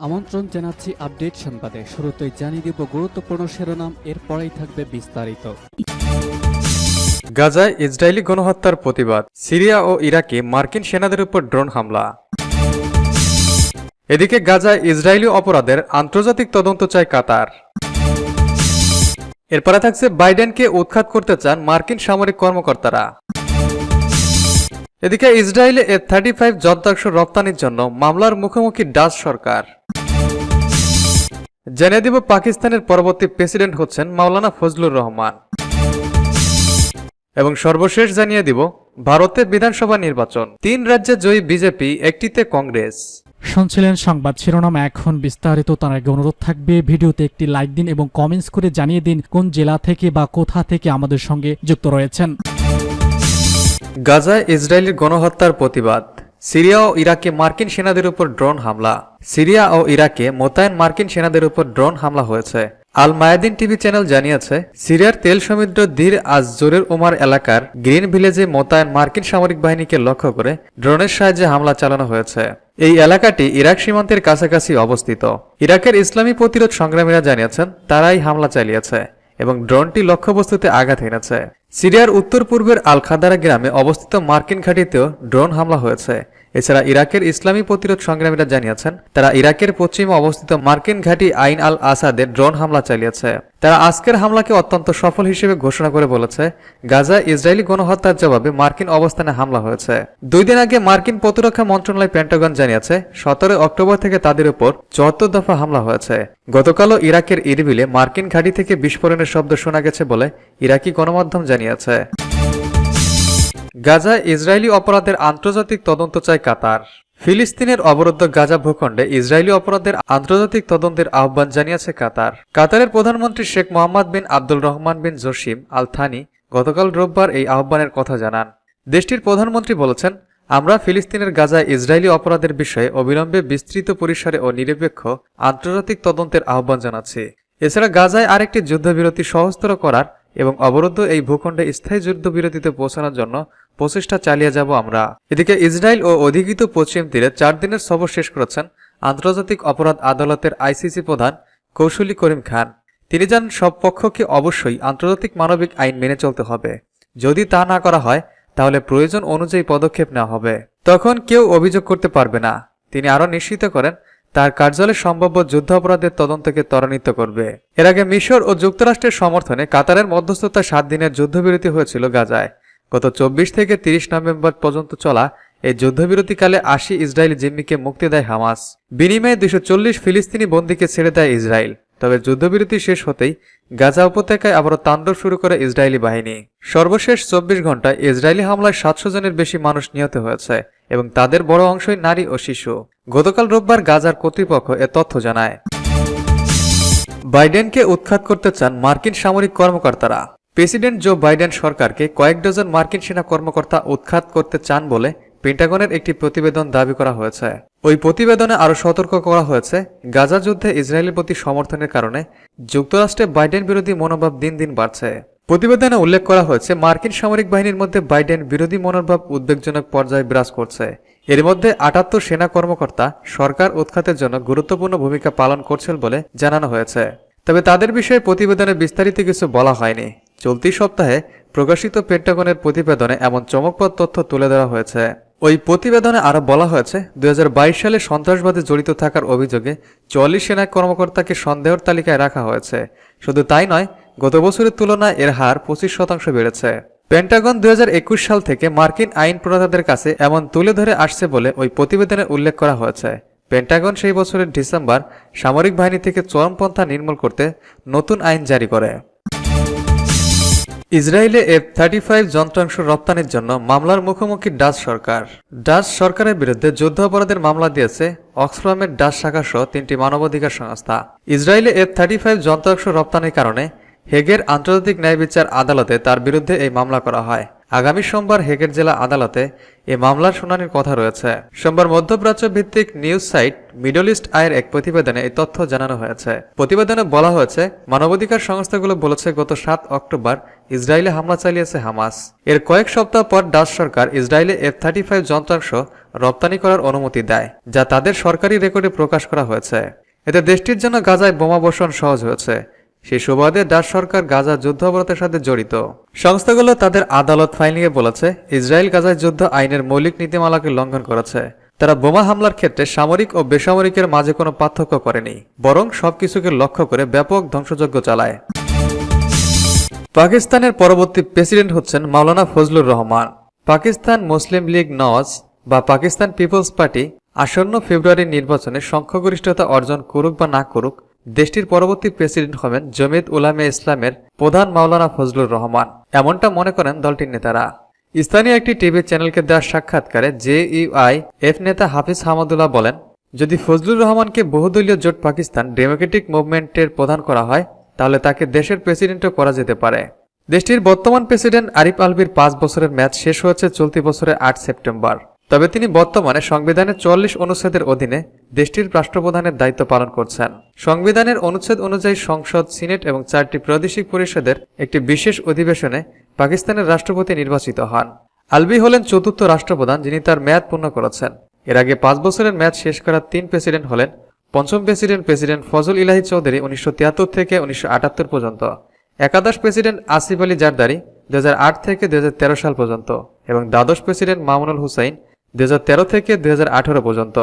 আমন্ত্রণ জানাচ্ছি আপডেট সংবাদে। শুরুতেই জানিয়ে দিব গুরুত্বপূর্ণ শিরোনাম, এরপরেই থাকবে বিস্তারিত। গাজায় ইসরায়েলি গণহত্যার প্রতিবাদ, সিরিয়া ও ইরাকে মার্কিন সেনাদের উপর ড্রোন হামলা। এদিকে গাজায় ইসরায়েলি অপরাধের আন্তর্জাতিক তদন্ত চায় কাতার। এরপরে থাকছে বাইডেনকে উৎখাত করতে চান মার্কিন সামরিক কর্মকর্তারা। এদিকে ইসরায়েলে এ থার্টি ফাইভ যন্ত্রাংশ রপ্তানির জন্য মামলার মুখোমুখি ডাচ সরকার। জেনে দিব পাকিস্তানের পরবর্তী প্রেসিডেন্ট হচ্ছেন মাওলানা ফজলুর রহমান। এবং সর্বশেষ জানিয়ে দিব ভারতের বিধানসভা নির্বাচন। তিন রাজ্যে জয়ী বিজেপি একটিতে কংগ্রেস। শুনছিলেন সংবাদ শিরোনাম এখন বিস্তারিত তার আগে অনুরোধ থাকবে ভিডিওতে একটি লাইক দিন এবং কমেন্টস করে জানিয়ে দিন কোন জেলা থেকে বা কোথা থেকে আমাদের সঙ্গে যুক্ত রয়েছেন। গাজায় ইসরায়েলের গণহত্যার প্রতিবাদ। সিরিয়া ও ইরাকে মার্কিন সেনাদের উপর ড্রোন হামলা। সিরিয়া ও ইরাকে মোতায়েন মার্কিন সেনাদের উপর ড্রোন হামলা হয়েছে। আল মায়াদিন টিভি চ্যানেল জানিয়েছে, সিরিয়ার তেল সমৃদ্ধ দীর আজ জোরের উমার এলাকার গ্রিন ভিলেজে মোতায়েন মার্কিন সামরিক বাহিনীকে লক্ষ্য করে ড্রোনের সাহায্যে হামলা চালানো হয়েছে। এই এলাকাটি ইরাক সীমান্তের কাছাকাছি অবস্থিত। ইরাকের ইসলামী প্রতিরোধ সংগ্রামীরা জানিয়েছেন, তারাই হামলা চালিয়েছে। এবং ড্রোনটি লক্ষ্যবস্তুতে আঘাত হেনেছে। সিরিয়ার উত্তর পূর্বের আলখাদারা গ্রামে অবস্থিত মার্কিন ঘাঁটিতেও ড্রোন হামলা হয়েছে। এছাড়া ইরাকের ইসলামী প্রতিরোধ সংগ্রামীরা জানিয়েছেন তারা ইরাকের পশ্চিমে অবস্থিত মার্কিন ঘাঁটি আইন আল আসাদে ড্রোন হামলা চালিয়েছে। তারা আজকের হামলাকে অত্যন্ত সফল হিসেবে ঘোষণা করে বলেছে, গাজা ইসরায়েলি গণহত্যার জবাবে মার্কিন অবস্থানে হামলা হয়েছে। দুই দিন আগে মার্কিন প্রতিরক্ষা মন্ত্রণালয় পেন্টাগন জানিয়েছে সতেরো অক্টোবর থেকে তাদের উপর চুয়াত্তর দফা হামলা হয়েছে। গতকালও ইরাকের ইরবিলে মার্কিন ঘাঁটি থেকে বিস্ফোরণের শব্দ শোনা গেছে বলে ইরাকি গণমাধ্যম জানিয়েছে। গাজায় ইসরায়েলি অপরাধের আন্তর্জাতিক তদন্ত চায় কাতার। ফিলিস্তিনের অবরুদ্ধ গাজা ভূখণ্ডে ইসরায়েলি অপরাধের আন্তর্জাতিক তদন্তের আহ্বান জানিয়েছে কাতার। কাতারের প্রধানমন্ত্রী Sheikh Mohammed bin Abdul Rahman bin Jassim Al Thani গতকাল রোববার এই আহ্বানের কথা জানান। দেশটির প্রধানমন্ত্রী বলেছেন, আমরা ফিলিস্তিনের গাজায় ইসরায়েলি অপরাধের বিষয়ে অবিলম্বে বিস্তৃত পরিসরে ও নিরপেক্ষ আন্তর্জাতিক তদন্তের আহ্বান জানাচ্ছি। এছাড়া গাজায় আরেকটি যুদ্ধবিরতি সহজতর করার এবং অবরুদ্ধ এই ভূখণ্ডে স্থায়ী যুদ্ধবিরতিতে পৌঁছানোর জন্য প্রচেষ্টা চালিয়ে যাব আমরা। এদিকে ইসরায়েল ও অধিকৃত পশ্চিম তীরে চার দিনের সফর শেষ করেছেন আন্তর্জাতিক অপরাধ আদালতের আইসিসি প্রধান কৌশলী করিম খান। তিনি যান সব পক্ষকে অবশ্যই আন্তর্জাতিক মানবিক আইন মেনে চলতে হবে। যদি তা না করা হয়, তাহলে প্রয়োজন অনুযায়ী পদক্ষেপ নেওয়া হবে। তখন কেউ অভিযোগ করতে পারবে না। তিনি আরও নিশ্চিত করেন তার কার্যালয় সম্ভাব্য যুদ্ধাপরাধের তদন্তকে ত্বরান্বিত করবে। এর আগে মিশর ও যুক্তরাষ্ট্রের সমর্থনে কাতারের মধ্যস্থতা সাত দিনের যুদ্ধবিরতি হয়েছিল গাজায়। গত চব্বিশ থেকে তিরিশ নভেম্বর পর্যন্ত চলা এই যুদ্ধবিরতিকালে আশি ইসরায়েলি জিম্মিকে মুক্তি দেয় হামাস। বিনিময়ে দুশো চল্লিশ ফিলিস্তিনি বন্দীকে ছেড়ে দেয় ইসরায়েল। তবে যুদ্ধবিরতি শেষ হতেই গাজা উপত্যকায় আবারও তাণ্ডব শুরু করে ইসরায়েলি বাহিনী। সর্বশেষ চব্বিশ ঘন্টায় ইসরায়েলি হামলায় সাতশো জনের বেশি মানুষ নিহত হয়েছে এবং তাদের বড় অংশই নারী ও শিশু। গতকাল রোববার গাজার কর্তৃপক্ষ এ তথ্য জানায়। বাইডেনকে উৎখাত করতে চান মার্কিন সামরিক কর্মকর্তারা। প্রেসিডেন্ট জো বাইডেন সরকারকে কয়েক ডজন মার্কিন সেনা কর্মকর্তা উৎখাত করতে চান বলে পেন্টাগনের একটি প্রতিবেদন দাবি করা হয়েছে। ওই প্রতিবেদনে আরও সতর্ক করা হয়েছে, গাজা যুদ্ধে ইসরায়েলের প্রতি সমর্থনের কারণে যুক্তরাষ্ট্রে বাইডেন বিরোধী মনোভাব দিন দিন বাড়ছে। প্রতিবেদনে উল্লেখ করা হয়েছে, মার্কিন সামরিক বাহিনীর মধ্যে বাইডেন বিরোধী মনোভাব উদ্বেগজনক পর্যায়ে বিরাজ করছে। এর মধ্যে আটাত্তর সেনা কর্মকর্তা সরকার উৎখাতের জন্য গুরুত্বপূর্ণ ভূমিকা পালন করছেন বলে জানানো হয়েছে। তবে তাদের বিষয়ে প্রতিবেদনে বিস্তারিত কিছু বলা হয়নি। চলতি সপ্তাহে প্রকাশিত পেন্টাগনের প্রতিবেদনে এমন চমকপ্রদ তথ্য তুলে দেওয়া হয়েছে। ওই প্রতিবেদনে আরও বলা হয়েছে, দুই হাজার বাইশ সালে সন্ত্রাসবাদে জড়িত থাকার অভিযোগে চল্লিশ সেনা কর্মকর্তাকে সন্দেহের তালিকায় রাখা হয়েছে। শুধু তাই নয়, গত বছরের তুলনায় এর হার পঁচিশ শতাংশ বেড়েছে। পেন্টাগন দু হাজার একুশ সাল থেকে মার্কিন আইন প্রণেতাদের কাছে এমন তুলে ধরে আসছে বলে ওই প্রতিবেদনে উল্লেখ করা হয়েছে। পেন্টাগন সেই বছরের ডিসেম্বর সামরিক বাহিনী থেকে চরমপন্থা নির্মূল করতে নতুন আইন জারি করে। ইসরায়েলে এফ থার্টি ফাইভ যন্ত্রাংশ রপ্তানির জন্য মামলার মুখোমুখি ডাচ সরকার। ডাচ সরকারের বিরুদ্ধে যুদ্ধাপরাধের মামলা দিয়েছে অক্সফামের ডাচ শাখা সহ তিনটি মানবাধিকার সংস্থা। ইসরায়েলে এফ থার্টি ফাইভ যন্ত্রাংশ রপ্তানির কারণে হেগের আন্তর্জাতিক ন্যায় বিচার আদালতে তার বিরুদ্ধে এই মামলা করা হয়। আগামী সোমবার হেগের জেলা আদালতে এ মামলার শুনানির কথা রয়েছে। সোমবার মধ্যপ্রাচ্য ভিত্তিক নিউজ সাইট মিডল ইস্ট আয়ের এক প্রতিবেদনে এই তথ্য জানানো হয়েছে। প্রতিবেদনে বলা হয়েছে, মানবাধিকার সংস্থাগুলো বলেছে, গত সাত অক্টোবর ইসরায়েলে হামলা চালিয়েছে হামাস। এর কয়েক সপ্তাহ পর ডাচ সরকার ইসরায়েলে এফ থার্টি ফাইভ যন্ত্রাংশ রপ্তানি করার অনুমতি দেয়, যা তাদের সরকারি রেকর্ডে প্রকাশ করা হয়েছে। এতে দেশটির জন্য গাজায় বোমা বর্ষণ সহজ হয়েছে। সেই সুবাদে ডাচ সরকার গাজা যুদ্ধ অবরোধের সাথে জড়িত। সংস্থাগুলো তাদের আদালত ফাইলিংয়ে বলেছে, ইসরায়েল গাজায় যুদ্ধ আইনের মৌলিক নীতিমালাকে লঙ্ঘন করেছে। তারা বোমা হামলার ক্ষেত্রে সামরিক ও বেসামরিকের মাঝে কোনো পার্থক্য করেনি, বরং সবকিছুকে লক্ষ্য করে ব্যাপক ধ্বংসযজ্ঞ চালায়। পাকিস্তানের পরবর্তী প্রেসিডেন্ট হচ্ছেন মাওলানা ফজলুর রহমান। পাকিস্তান মুসলিম লীগ নওয়াজ বা পাকিস্তান পিপলস পার্টি আসন্ন ফেব্রুয়ারির নির্বাচনে সংখ্যাগরিষ্ঠতা অর্জন করুক বা না করুক দেশটির পরবর্তী প্রেসিডেন্ট হবেন জমিয়ত উলামে ইসলামের প্রধান মাওলানা ফজলুর রহমান। এমনটা মনে করেন দলটির নেতারা। স্থানীয় একটি টিভি চ্যানেলকে দেওয়া সাক্ষাৎকারে জেইউআই এফ নেতা হাফিজ হামাদুল্লাহ বলেন, যদি ফজলুর রহমানকে বহুদলীয় জোট পাকিস্তান ডেমোক্রেটিক মুভমেন্টের প্রধান করা হয়, তাহলে তাকে দেশের প্রেসিডেন্টও করা যেতে পারে। দেশটির বর্তমান প্রেসিডেন্ট আরিফ আলভির পাঁচ বছরের ম্যাচ শেষ হয়েছে চলতি বছরের আট সেপ্টেম্বর। তবে তিনি বর্তমানে সংবিধানের চল্লিশ অনুচ্ছেদের অধীনে দেশটির রাষ্ট্রপ্রধানের দায়িত্ব পালন করছেন। সংবিধানের অনুচ্ছেদ অনুযায়ী সংসদ, সিনেট এবং চারটি প্রাদেশিক পরিষদের একটি বিশেষ অধিবেশনে পাকিস্তানের রাষ্ট্রপতি নির্বাচিত হন। আলবি হলেন চতুর্থ রাষ্ট্রপ্রধান যিনি তার মেয়াদ পূর্ণ করেছেন। এর আগে পাঁচ বছরের মেয়াদ শেষ করা তিন প্রেসিডেন্ট হলেন পঞ্চম প্রেসিডেন্ট প্রেসিডেন্ট ফজল ইলাহি চৌধুরী উনিশশো তিয়াত্তর থেকে উনিশশো আটাত্তর পর্যন্ত, একাদশ প্রেসিডেন্ট আসিফ আলী জারদারি দু হাজার আট থেকে দুই হাজার তেরো সাল পর্যন্ত এবং দ্বাদশ প্রেসিডেন্ট মামুনুল হুসাইন দু থেকে দুই হাজার আঠারো পর্যন্ত।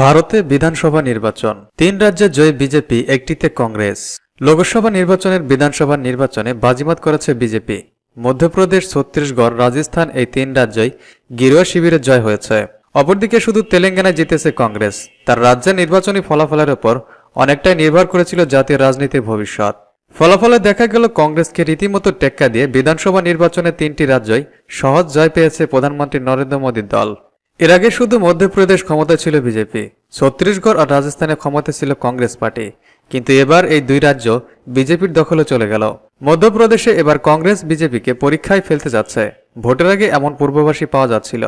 ভারতে বিধানসভা নির্বাচন। তিন রাজ্যে জয় বিজেপি, একটিতে কংগ্রেস। লোকসভা নির্বাচনের বিধানসভা নির্বাচনে বাজিমাত করেছে বিজেপি। মধ্যপ্রদেশ, ছত্তিশগড়, রাজস্থান এই তিন রাজ্যই গেরুয়া শিবিরে জয় হয়েছে। অপরদিকে শুধু তেলেঙ্গানায় জিতেছে কংগ্রেস। তার রাজ্যের নির্বাচনী ফলাফলের ওপর অনেকটাই নির্ভর করেছিল জাতীয় রাজনীতির ভবিষ্যৎ। ফলাফলে দেখা গেল কংগ্রেসকে রীতিমতো টেক্কা দিয়ে বিধানসভা নির্বাচনে তিনটি রাজ্যই সহজ জয় পেয়েছে প্রধানমন্ত্রী নরেন্দ্র মোদীর দল। এর আগে শুধু মধ্যপ্রদেশ ক্ষমতা ছিল বিজেপি, ছত্তিশগড় আর রাজস্থানে ক্ষমতা ছিল কংগ্রেস পার্টি। কিন্তু এবার এই দুই রাজ্য বিজেপির দখলে চলে গেল। মধ্যপ্রদেশে এবার কংগ্রেস বিজেপিকে পরীক্ষায় ফেলতে যাচ্ছে। ভোটের আগে এমন পূর্বাভাসই পাওয়া যাচ্ছিল।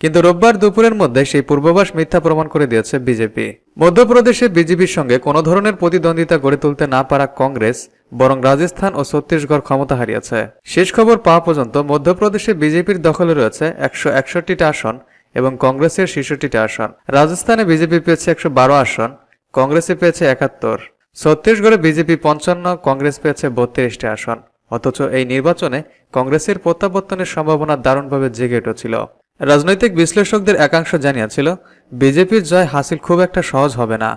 কিন্তু রোববার দুপুরের মধ্যে সেই পূর্বাভাস মিথ্যা প্রমাণ করে দিয়েছে বিজেপি। মধ্যপ্রদেশে বিজেপির সঙ্গে কোনো ধরনের প্রতিদ্বন্দ্বিতা গড়ে তুলতে না পারা কংগ্রেস বরং রাজস্থান ও ছত্তিশগড় ক্ষমতা হারিয়েছে। শেষ খবর পাওয়া পর্যন্ত মধ্যপ্রদেশে বিজেপির দখলে রয়েছে একশো একষট্টিটা আসন এবং কংগ্রেসের ছেষট্টিটা আসন। রাজস্থানে বিজেপি পেয়েছে একশো বারো আসন, কংগ্রেসে পেয়েছে একাত্তর। ছত্তিশগড়ে বিজেপি পঞ্চান্ন, কংগ্রেস পেয়েছে বত্রিশটি আসন। অথচ এই নির্বাচনে কংগ্রেসের প্রত্যাবর্তনের সম্ভাবনা দারুণভাবে জেগে উঠেছিল। রাজনৈতিক বিশ্লেষকদের একাংশ জানিয়েছিল, বিজেপির জয় হাসিল খুব একটা সহজ হবে না।